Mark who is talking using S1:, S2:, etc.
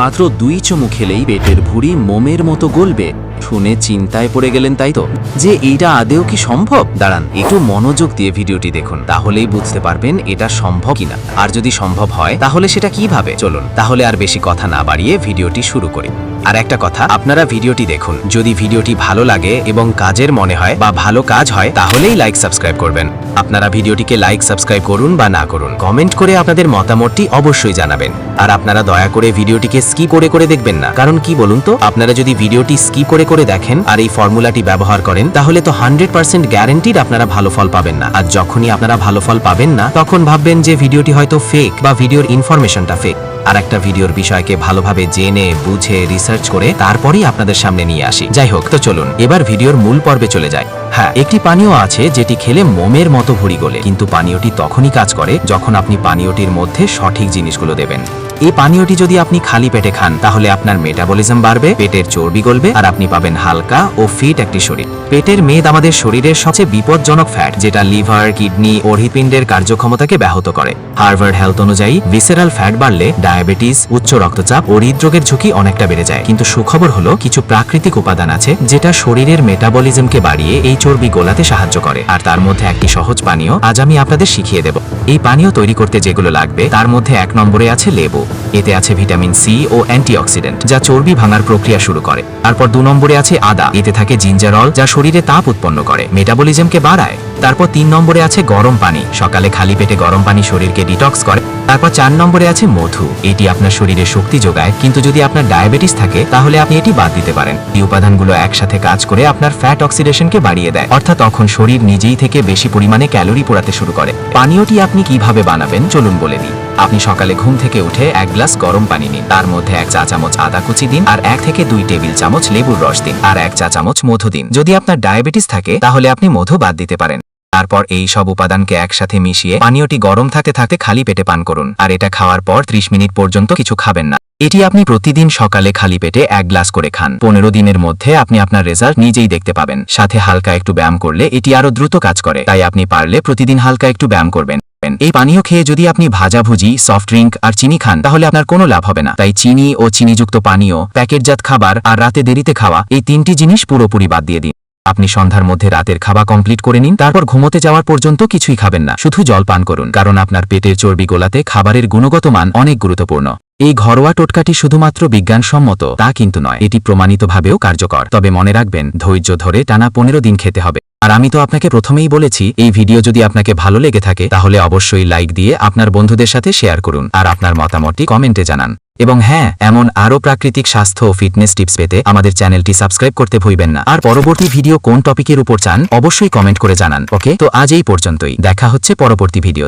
S1: মাত্র দুই চুমু খেলেই বেটের ভুঁড়ি মোমের মতো গলবে। শুনে চিন্তায় পড়ে গেলেন তাই তো? যে এইটা আদেও কি সম্ভব? দাঁড়ান, একটু মনোযোগ দিয়ে ভিডিওটি দেখুন, তাহলেই বুঝতে পারবেন এটা সম্ভব কিনা। আর যদি সম্ভব হয়, তাহলে সেটা কীভাবে? চলুন, তাহলে আর বেশি কথা না বাড়িয়ে ভিডিওটি শুরু করি। আর একটা কথা, আপনারা ভিডিওটি দেখুন। যদি ভিডিওটি ভালো লাগে এবং কাজের মনে হয় বা ভালো কাজ হয়, তাহলেই লাইক, সাবস্ক্রাইব করবেন। আপনারা ভিডিওটিকে লাইক, সাবস্ক্রাইব করুন বা না করুন, কমেন্ট করে আপনাদের মতামতটি অবশ্যই জানাবেন। আর আপনারা দয়া করে ভিডিওটিকে স্কি করে করে দেখবেন না। কারণ কি বলুন তো? আপনারা যদি ভিডিওটি স্কি করে করে দেখেন আর এই ফর্মুলাটি ব্যবহার করেন, তাহলে তো হান্ড্রেড পার্সেন্ট গ্যারেন্টিড আপনারা ভালো ফল পাবেন না। আর যখনই আপনারা ভালো ফল পাবেন না, তখন ভাববেন যে ভিডিওটি হয়তো ফেক বা ভিডিওর ইনফরমেশনটা ফেক আর একটা ভিডিওর বিষয়কে ভালোভাবে জেনে, বুঝে রিসার্চ করে তারপরেই আপনাদের সামনে নিয়ে আসি। যাই হোক, তো চলুন, এবার ভিডিওর মূল পর্বে চলে যায় হ্যাঁ একটি পানীয় আছে যেটি খেলে মোমের মতো ভুড়ি গলে, কিন্তু পানীয়টি তখনই কাজ করে যখন আপনি পানীয়টির মধ্যে সঠিক জিনিসগুলো দেবেন। এই পানীয়টি যদি আপনি খালি পেটে খান, তাহলে আপনার মেটাবলিজম বাড়বে, পেটের চর্বি গলবে, আর আপনি পাবেন হালকা ও ফিট একটি শরীর। পেটের মেদ আমাদের শরীরের সবচেয়ে বিপজ্জনক ফ্যাট যেটা লিভার, কিডনি ও হৃৎপিণ্ডের কার্যক্ষমতাকে ব্যাহত করে। হার্ভার্ড হেলথ অনুযায়ী ভিসেরাল ফ্যাট বাড়লে ডায়াবেটিস উচ্চ রক্তচাপ ও হৃদরোগের ঝুঁকি অনেকটা বেড়ে যায়। কিন্তু সুখবর হলো, কিছু প্রাকৃতিক উপাদান আছে, যেটা শরীরের মেটাবলিজমকে বাড়িয়ে এই চর্বি গোলাতে সাহায্য করে। আর তার মধ্যে একটি সহজ পানীয়, আজ আমি আপনাদের শিখিয়ে দেব। এই পানীয় তৈরি করতে যেগুলো লাগবে, তার মধ্যে এক নম্বরে আছে লেবু। এতে আছে ভিটামিন সি ও অ্যান্টিঅক্সিডেন্ট, যা চর্বি ভাঙার প্রক্রিয়া শুরু করে। তারপর দু নম্বরে আছে আদা। এতে থাকে জিঞ্জারল যা শরীরে তাপ উৎপন্ন করে, মেটাবলিজমকে বাড়ায়। তারপর তিন নম্বরে আছে গরম পানি। সকালে খালি পেটে গরম পানি শরীরকে ডিটক্স করে। তারপর চার নম্বরে আছে মধু। এটি আপনার শরীরে শক্তি যোগায়, কিন্তু যদি আপনার ডায়াবেটিস থাকে, তাহলে আপনি এটি বাদ দিতে পারেন। এই উপাদানগুলো একসাথে কাজ করে আপনার ফ্যাট অক্সিডেশনকে বাড়িয়ে দেয়। অর্থাৎ তখন শরীর নিজেই থেকে বেশি পরিমাণে ক্যালোরি পোড়াতে শুরু করে। পানীয়টি আপনি কীভাবে বানাবেন চলুন বলে দিই। আপনি সকালে ঘুম থেকে উঠে এক গ্লাস গরম পানি নিন। তার মধ্যে এক চা চামচ আদা কুচি দিন আর এক থেকে দুই টেবিল চামচ লেবুর রস দিন আর এক চা চামচ মধু দিন। যদি আপনার ডায়াবেটিস থাকে, তাহলে আপনি মধু বাদ দিতে পারেন। তারপর এই সব উপাদানকে একসাথে মিশিয়ে পানীয়টি গরম থাকতে থাকতে খালি পেটে পান করুন আর এটা খাওয়ার পর ত্রিশ মিনিট পর্যন্ত কিছু খাবেন না। এটি আপনি প্রতিদিন সকালে খালি পেটে এক গ্লাস করে খান। পনেরো দিনের মধ্যে আপনি আপনার রেজাল্ট নিজেই দেখতে পাবেন। সাথে হালকা একটু ব্যায়াম করলে এটি আরও দ্রুত কাজ করে। তাই আপনি পারলে প্রতিদিন হালকা একটু ব্যায়াম করবেন। এই পানীয় খেয়ে যদি আপনি ভাজাভুজি সফট ড্রিঙ্ক আর চিনি খান, তাহলে আপনার কোনো লাভ হবে না। তাই চিনি ও চিনিযুক্ত পানীয়, প্যাকেটজাত খাবার আর রাতে দেরিতে খাওয়া, এই তিনটি জিনিস পুরোপুরি বাদ দিয়ে দিন। আপনি সন্ধ্যার মধ্যে রাতের খাওয়া কমপ্লিট করে নিন, তারপর ঘুমোতে যাওয়ার পর্যন্ত কিছুই খাবেন না, শুধু জল পান করুন, কারণ আপনার পেটের চর্বি গোলাতে খাবারের গুণগত মান অনেক গুরুত্বপূর্ণ। এই ঘরোয়া টোটকাটি শুধুমাত্র বিজ্ঞানসম্মত, তা কিন্তু নয়, এটি প্রমাণিতভাবেও কার্যকর। তবে মনে রাখবেন, ধৈর্য ধরে টানা পনেরো দিন খেতে হবে। আর আমি তো আপনাকে প্রথমেই বলেছি, এই ভিডিও যদি আপনাকে ভালো লেগে থাকে, তাহলে অবশ্যই লাইক দিয়ে আপনার বন্ধুদের সাথে শেয়ার করুন আর আপনার মতামতটি কমেন্টে জানান। এবং হ্যাঁ এমন আরও প্রাকৃতিক স্বাস্থ্য ও ফিটনেস টিপস পেতে আমাদের চ্যানেলটি সাবস্ক্রাইব করতে ভুলবেন না। আর পরবর্তী ভিডিও কোন টপিকের উপর চান, অবশ্যই কমেন্ট করে জানান, ওকে? তো আজ এই পর্যন্তই, দেখা হচ্ছে পরবর্তী ভিডিও